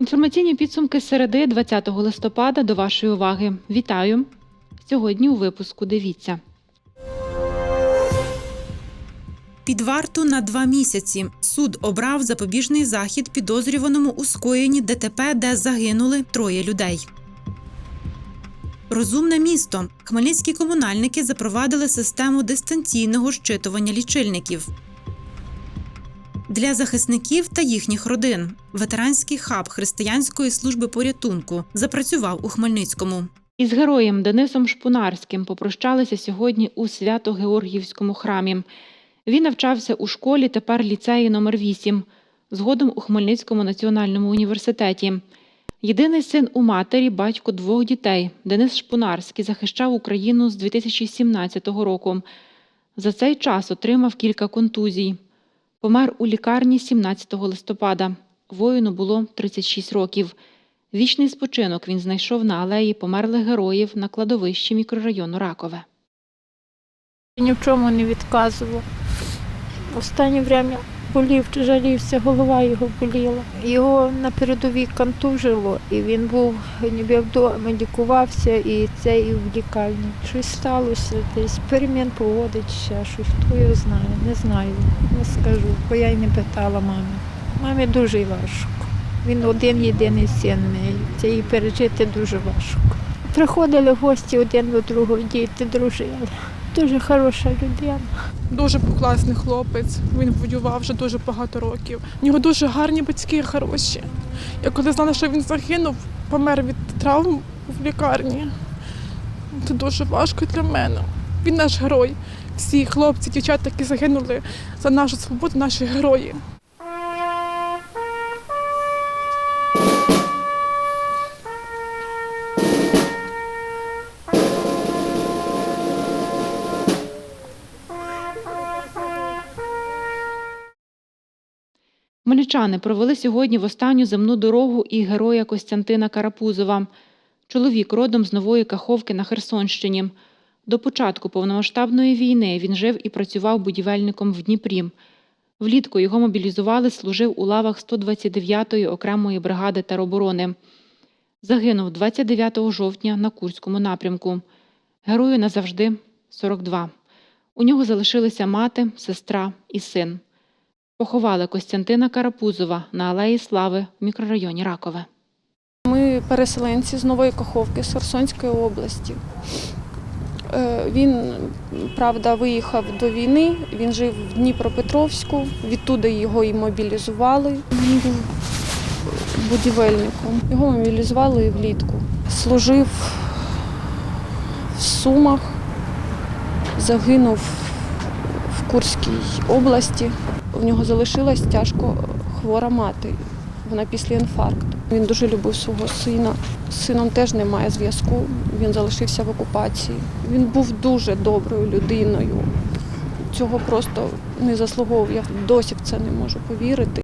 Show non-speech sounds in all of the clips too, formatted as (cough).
Інформаційні підсумки середи 20 листопада до вашої уваги. Вітаю! Сьогодні у випуску дивіться. Під варту на два місяці суд обрав запобіжний захід підозрюваному у скоєнні ДТП, де загинули троє людей. Розумне місто. Хмельницькі комунальники запровадили систему дистанційного щитування лічильників. Для захисників та їхніх родин ветеранський хаб християнської служби порятунку запрацював у Хмельницькому. Із героєм Денисом Шпунарським попрощалися сьогодні у Свято-Георгіївському храмі. Він навчався у школі, тепер ліцеї номер 8 згодом у Хмельницькому національному університеті. Єдиний син у матері, батько двох дітей. Денис Шпунарський захищав Україну з 2017 року. За цей час отримав кілька контузій. Помер у лікарні 17 листопада. Воїну було 36 років. Вічний спочинок він знайшов на алеї померлих героїв на кладовищі мікрорайону Ракове. Ні в чому не відказував. Останнє время болів, жалівся, голова його боліла. Його на передовій контужило, і він був ніби вдома, лікувався, і це і в лікарні. Щось сталося, десь перемін поводить ще щось. Хто його знає, не знаю, не скажу, бо я й не питала мами. Мамі дуже важко. Він один єдиний син неї. Це їй пережити дуже важко. Приходили гості один до другого, діти дружили. Дуже хороша людина. Дуже класний хлопець. Він воював вже дуже багато років. У нього дуже гарні батьки, хороші. Я коли знала, що він загинув, помер від травм в лікарні. Це дуже важко для мене. Він наш герой. Всі хлопці, дівчата, які загинули за нашу свободу, наші герої. Хмельничани провели сьогодні в останню земну дорогу і героя Костянтина Карапузова. Чоловік родом з Нової Каховки на Херсонщині. До початку повномасштабної війни він жив і працював будівельником в Дніпрі. Влітку його мобілізували, служив у лавах 129-ї окремої бригади тероборони. Загинув 29 жовтня на Курському напрямку. Герою назавжди 42. У нього залишилися мати, сестра і син. Поховали Костянтина Карапузова на Алеї Слави в мікрорайоні Ракове. Ми переселенці з Нової Каховки, з Херсонської області. Е, Він, правда, виїхав до війни, він жив в Дніпропетровську, відтуди його і мобілізували. Він був будівельником. Його мобілізували влітку. Служив в Сумах, загинув в Курській області. У нього залишилась тяжко хвора мати. Вона після інфаркту. Він дуже любив свого сина. З сином теж немає зв'язку. Він залишився в окупації. Він був дуже доброю людиною. Цього просто не заслуговував. Я досі в це не можу повірити.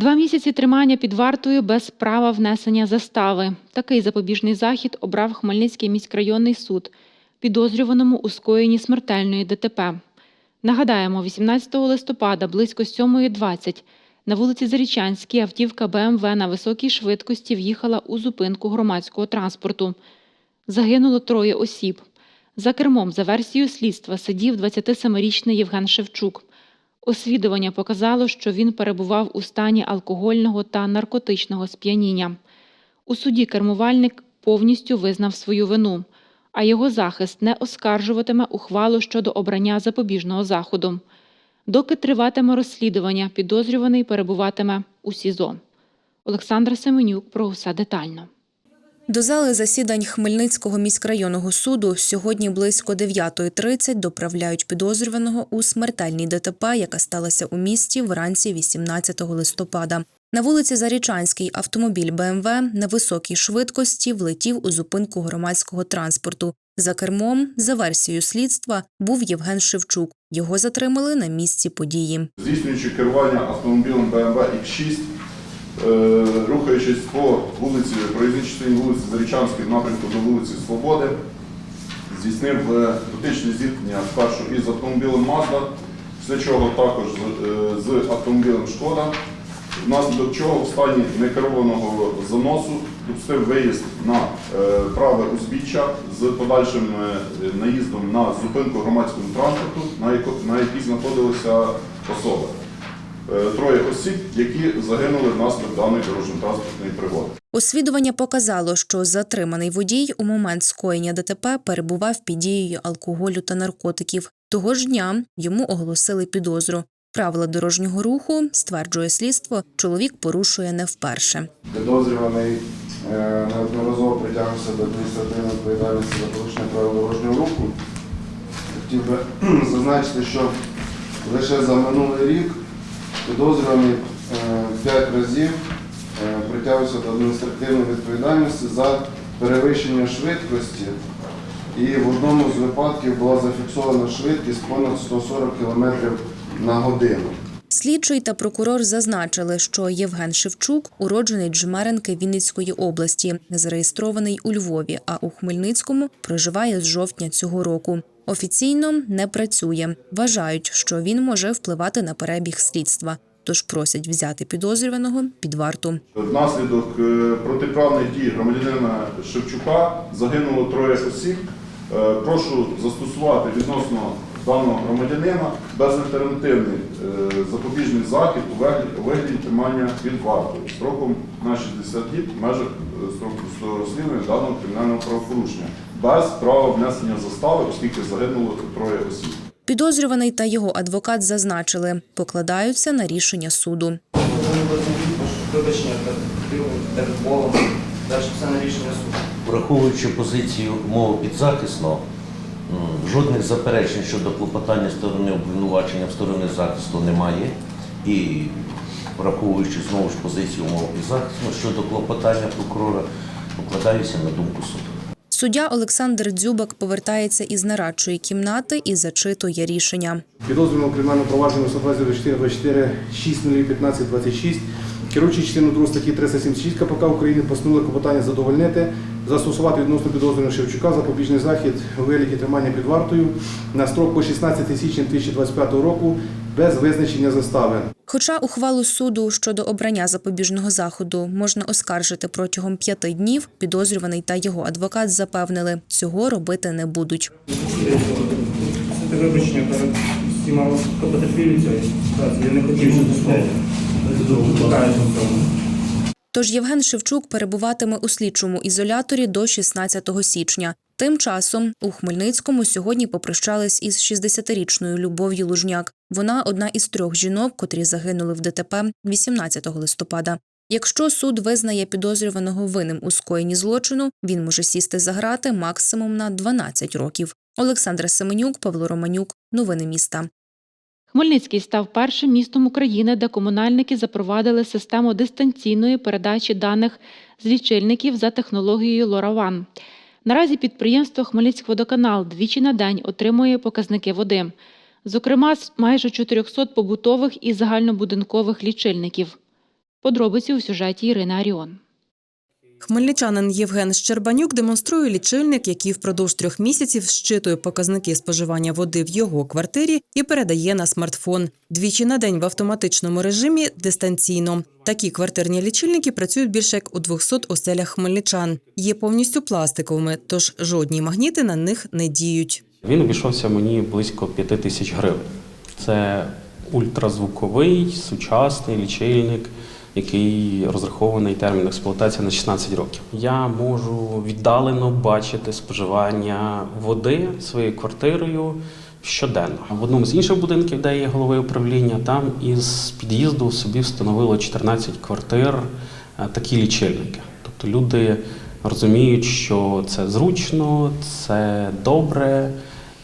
Два місяці тримання під вартою без права внесення застави. Такий запобіжний захід обрав Хмельницький міськрайонний суд, підозрюваному у скоєнні смертельної ДТП. Нагадаємо, 18 листопада близько 7.20 на вулиці Зарічанській автівка БМВ на високій швидкості в'їхала у зупинку громадського транспорту. Загинуло троє осіб. За кермом, за версією слідства, сидів 27-річний Євген Шевчук. Освідування показало, що він перебував у стані алкогольного та наркотичного сп'яніння. У суді кермувальник повністю визнав свою вину, а його захист не оскаржуватиме ухвалу щодо обрання запобіжного заходу. Доки триватиме розслідування, підозрюваний перебуватиме у СІЗО. Олександра Семенюк про усе детально. До зали засідань Хмельницького міськрайонного суду сьогодні близько 9.30 доправляють підозрюваного у смертельній ДТП, яка сталася у місті вранці 18 листопада. На вулиці Зарічанській автомобіль БМВ на високій швидкості влетів у зупинку громадського транспорту. За кермом, за версією слідства, був Євген Шевчук. Його затримали на місці події. здійснюючи керування автомобілем X6, е, рухаючись по вулиці, проїзній частині вулиці Зарічанської в напрямку до вулиці Свободи, здійснив е, дотичне зіткнення спершу із автомобілем Mazda, після чого також з, е, автомобілем Шкода, внаслідок чого в стані некерованого заносу допустив виїзд на е, праве узбіччя з подальшим е, наїздом на зупинку громадського транспорту, на якій знаходилися особи. Е, Троє осіб, які загинули внаслідок даної дорожньо-транспортної пригоди. Освідування показало, що затриманий водій у момент скоєння ДТП перебував під дією алкоголю та наркотиків. Того ж дня йому оголосили підозру. Правила дорожнього руху, стверджує слідство, чоловік порушує не вперше. Підозрюваний е, неодноразово притягнувся до адміністративної відповідальності за порушення правил дорожнього руху. Хотів би (clears throat) зазначити, що лише за минулий рік підозрюваний 5 разів е, притягнувся до адміністративної відповідальності за перевищення швидкості. І в одному з випадків була зафіксована швидкість понад 140 км на годину. Слідчий та прокурор зазначили, що Євген Шевчук уроджений Джмеренки Вінницької області, зареєстрований у Львові, а у Хмельницькому проживає з жовтня цього року. Офіційно не працює. Вважають, що він може впливати на перебіг слідства, тож просять взяти підозрюваного під варту. Внаслідок е, протиправних дій громадянина Шевчука загинуло троє осіб. Е, Прошу застосувати відносно даного громадянина безальтернативний е, запобіжний захід у вигляді, тримання під вартою строком на 60 діб в межах е, строку розслідування даного кримінального правопорушення без права внесення застави, оскільки загинуло троє осіб. Підозрюваний та його адвокат зазначили, покладаються на рішення суду. Враховуючи позицію мого підзахисного, жодних заперечень щодо клопотання сторони обвинувачення в сторони захисту немає. І враховуючи знову ж позицію мого підзахисного щодо клопотання прокурора, покладаюся на думку суду. Суддя Олександр Дзюбак повертається із нарадчої кімнати і зачитує рішення. Підозрюваного кримінального провадження 124 24 6 15 26 керуючи частину 2 статті 376 КПК України постановили клопотання задовольнити, застосувати відносно підозрюваного Шевчука запобіжний захід у вигляді тримання під вартою на строк по 16 січня 2025 року без визначення застави. Хоча ухвалу суду щодо обрання запобіжного заходу можна оскаржити протягом п'яти днів, підозрюваний та його адвокат запевнили, цього робити не будуть. Це вибачення перед всіма потерпілі цієї ситуації. Я не хотів, щоб це Тож Євген Шевчук перебуватиме у слідчому ізоляторі до 16 січня. Тим часом у Хмельницькому сьогодні попрощались із 60-річною Любов'ю Лужняк. Вона одна із трьох жінок, котрі загинули в ДТП 18 листопада. Якщо суд визнає підозрюваного винним у скоєнні злочину, він може сісти за грати максимум на 12 років. Олександра Семенюк, Павло Романюк. Новини міста. Хмельницький став першим містом України, де комунальники запровадили систему дистанційної передачі даних з лічильників за технологією LoRaWAN. Наразі підприємство Хмельницькводоканал двічі на день отримує показники води, зокрема з майже 400 побутових і загальнобудинкових лічильників. Подробиці у сюжеті Ірини Аріон. Хмельничанин Євген Щербанюк демонструє лічильник, який впродовж трьох місяців щитує показники споживання води в його квартирі і передає на смартфон. Двічі на день в автоматичному режимі дистанційно. Такі квартирні лічильники працюють більше як у 200 оселях хмельничан. Є повністю пластиковими, тож жодні магніти на них не діють. Він обійшовся мені близько 5 тисяч гривень. Це ультразвуковий сучасний лічильник, який розрахований термін експлуатації на 16 років. Я можу віддалено бачити споживання води своєю квартирою щоденно. В одному з інших будинків, де є голови управління, там із під'їзду собі встановило 14 квартир е, такі лічильники. Тобто люди розуміють, що це зручно, це добре,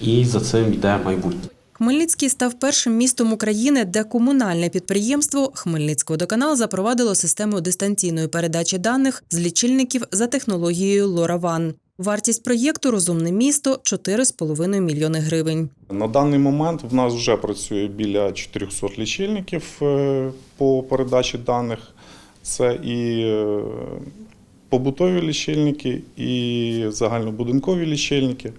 і за цим йде майбутнє. Хмельницький став першим містом України, де комунальне підприємство Хмельницькводоканал запровадило систему дистанційної передачі даних з лічильників за технологією LoRaWAN. Вартість проєкту Розумне місто 4,5 мільйони гривень. На даний момент в нас вже працює біля 400 лічильників е, по передачі даних. Це і е, побутові лічильники, і загальнобудинкові лічильники.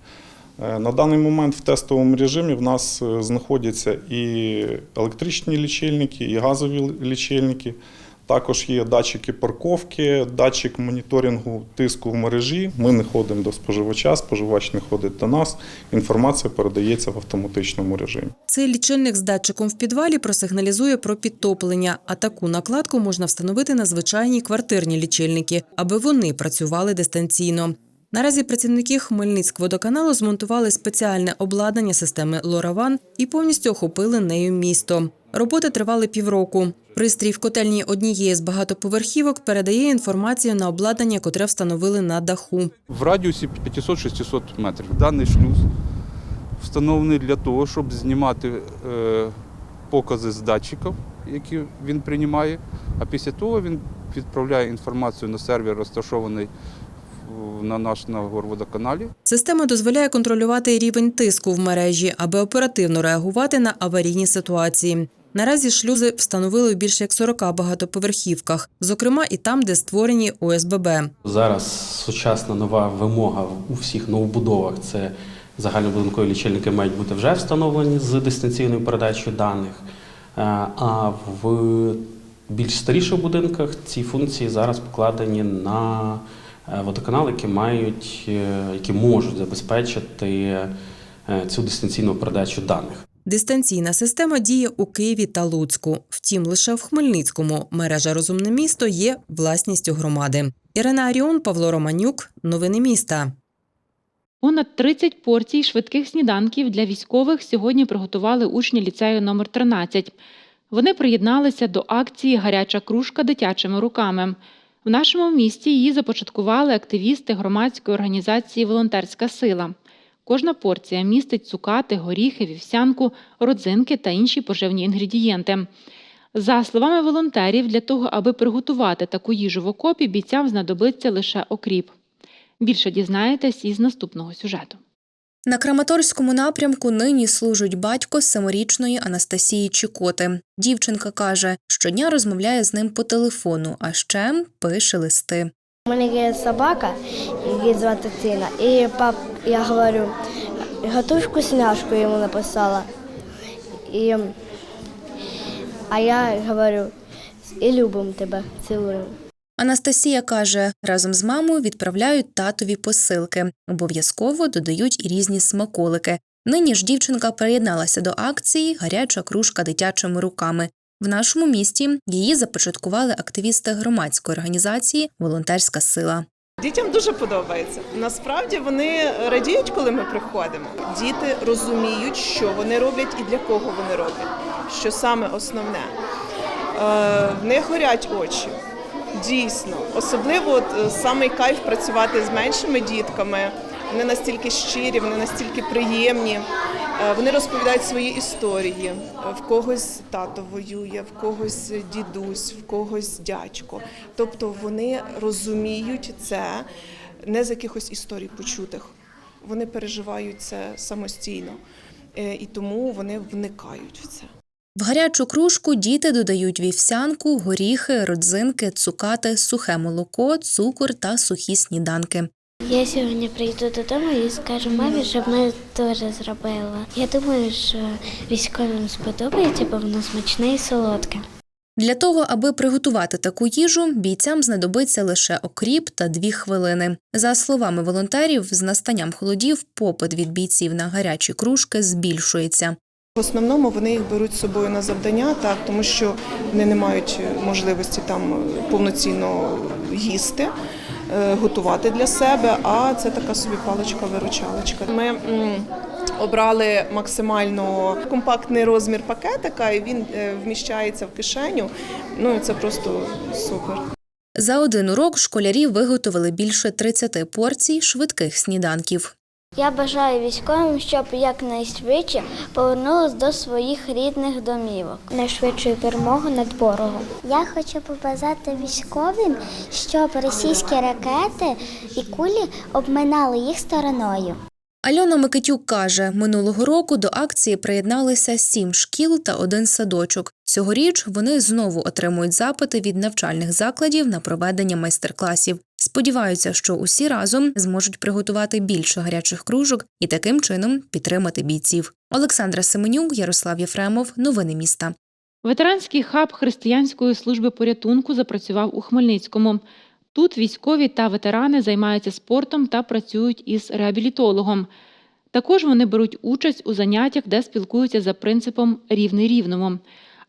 Е, На даний момент в тестовому режимі в нас е, знаходяться і електричні лічильники, і газові лічильники. Також є датчики парковки, датчик моніторингу тиску в мережі. Ми не ходимо до споживача, споживач не ходить до нас. Інформація передається в автоматичному режимі. Цей лічильник з датчиком в підвалі просигналізує про підтоплення, а таку накладку можна встановити на звичайні квартирні лічильники, аби вони працювали дистанційно. Наразі працівники Хмельницькводоканалу змонтували спеціальне обладнання системи LoRaWAN і повністю охопили нею місто. Роботи тривали півроку. Пристрій в котельні однієї з багатоповерхівок передає інформацію на обладнання, котре встановили на даху. в радіусі 500-600 метрів. Даний шлюз встановлений для того, щоб знімати е, покази з датчиків, які він приймає, а після того він відправляє інформацію на сервер, розташований на наш на горводоканалі. Система дозволяє контролювати рівень тиску в мережі, аби оперативно реагувати на аварійні ситуації. Наразі шлюзи встановили у більше як 40 багатоповерхівках, зокрема і там, де створені ОСББ. Зараз сучасна нова вимога у всіх новобудовах це загальнобудинкові лічильники мають бути вже встановлені з дистанційною передачею даних. Е, А в більш старіших будинках ці функції зараз покладені на е, водоканал, які мають, е, які можуть забезпечити е, цю дистанційну передачу даних. Дистанційна система діє у Києві та Луцьку. Втім, лише в Хмельницькому мережа Розумне місто є власністю громади. Ірина Аріон, Павло Романюк. Новини міста. Понад 30 порцій швидких сніданків для військових сьогодні приготували учні ліцею номер 13. Вони приєдналися до акції Гаряча кружка дитячими руками. В нашому місті її започаткували активісти громадської організації Волонтерська сила. Кожна порція містить цукати, горіхи, вівсянку, родзинки та інші поживні інгредієнти. За словами волонтерів, для того, аби приготувати таку їжу в окопі, бійцям знадобиться лише окріп. Більше дізнаєтесь із наступного сюжету. На Краматорському напрямку нині служить батько семирічної Анастасії Чікоти. Дівчинка каже, щодня розмовляє з ним по телефону, а ще пише листи. У мене є собака, її звати Тина, і пап, я говорю, готуй вкусняшку йому написала. І, а я говорю, і любимо тебе, цілуємо. Анастасія каже, разом з мамою відправляють татові посилки. Обов'язково додають і різні смаколики. Нині ж дівчинка приєдналася до акції Гаряча кружка дитячими руками. В нашому місті її започаткували активісти громадської організації Волонтерська сила. Дітям дуже подобається. Насправді вони радіють, коли ми приходимо. Діти розуміють, що вони роблять і для кого вони роблять. Що саме основне. Е, В них горять очі. Дійсно, особливо от, е, самий кайф працювати з меншими дітками. Вони настільки щирі, вони настільки приємні. Е, Вони розповідають свої історії. В когось тато воює, в когось дідусь, в когось дядько. Тобто вони розуміють це не з якихось історій почутих. Вони переживають це самостійно, Е, і тому вони вникають в це. В гарячу кружку діти додають вівсянку, горіхи, родзинки, цукати, сухе молоко, цукор та сухі сніданки. Я сьогодні прийду додому і скажу мамі, щоб ми теж зробила. Я думаю, що військовим сподобається, бо воно смачне і солодке. Для того, аби приготувати таку їжу, бійцям знадобиться лише окріп та дві хвилини. За словами волонтерів, з настанням холодів попит від бійців на гарячі кружки збільшується. В основному вони їх беруть з собою на завдання, так тому що вони не мають можливості там повноцінно їсти, е, готувати для себе. А це така собі паличка-виручалочка. Ми обрали максимально компактний розмір пакетика, і він е, вміщається в кишеню. Ну це просто супер. За один урок школярі виготовили більше 30 порцій швидких сніданків. Я бажаю військовим, щоб якнайшвидше повернулись до своїх рідних домівок. Найшвидшої перемоги над ворогом. Я хочу побажати військовим, щоб російські ракети і кулі обминали їх стороною. Альона Микитюк каже, минулого року до акції приєдналися сім шкіл та один садочок. Цьогоріч вони знову отримують запити від навчальних закладів на проведення майстер-класів. Сподіваються, що усі разом зможуть приготувати більше гарячих кружок і таким чином підтримати бійців. Олександра Семенюк, Ярослав Єфремов. Новини міста. Ветеранський хаб християнської служби порятунку запрацював у Хмельницькому. Тут військові та ветерани займаються спортом та працюють із реабілітологом. Також вони беруть участь у заняттях, де спілкуються за принципом рівний рівному.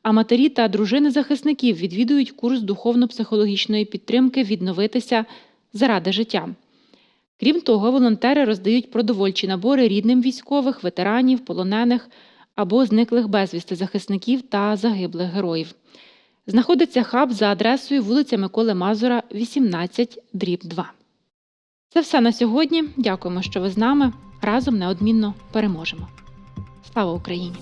А матері та дружини захисників відвідують курс духовно-психологічної підтримки відновитися заради життя. Крім того, волонтери роздають продовольчі набори рідним військових, ветеранів, полонених або зниклих безвісти захисників та загиблих героїв. Знаходиться хаб за адресою вулиця Миколи Мазура, 18, дріб 2. Це все на сьогодні. Дякуємо, що ви з нами. Разом неодмінно переможемо. Слава Україні!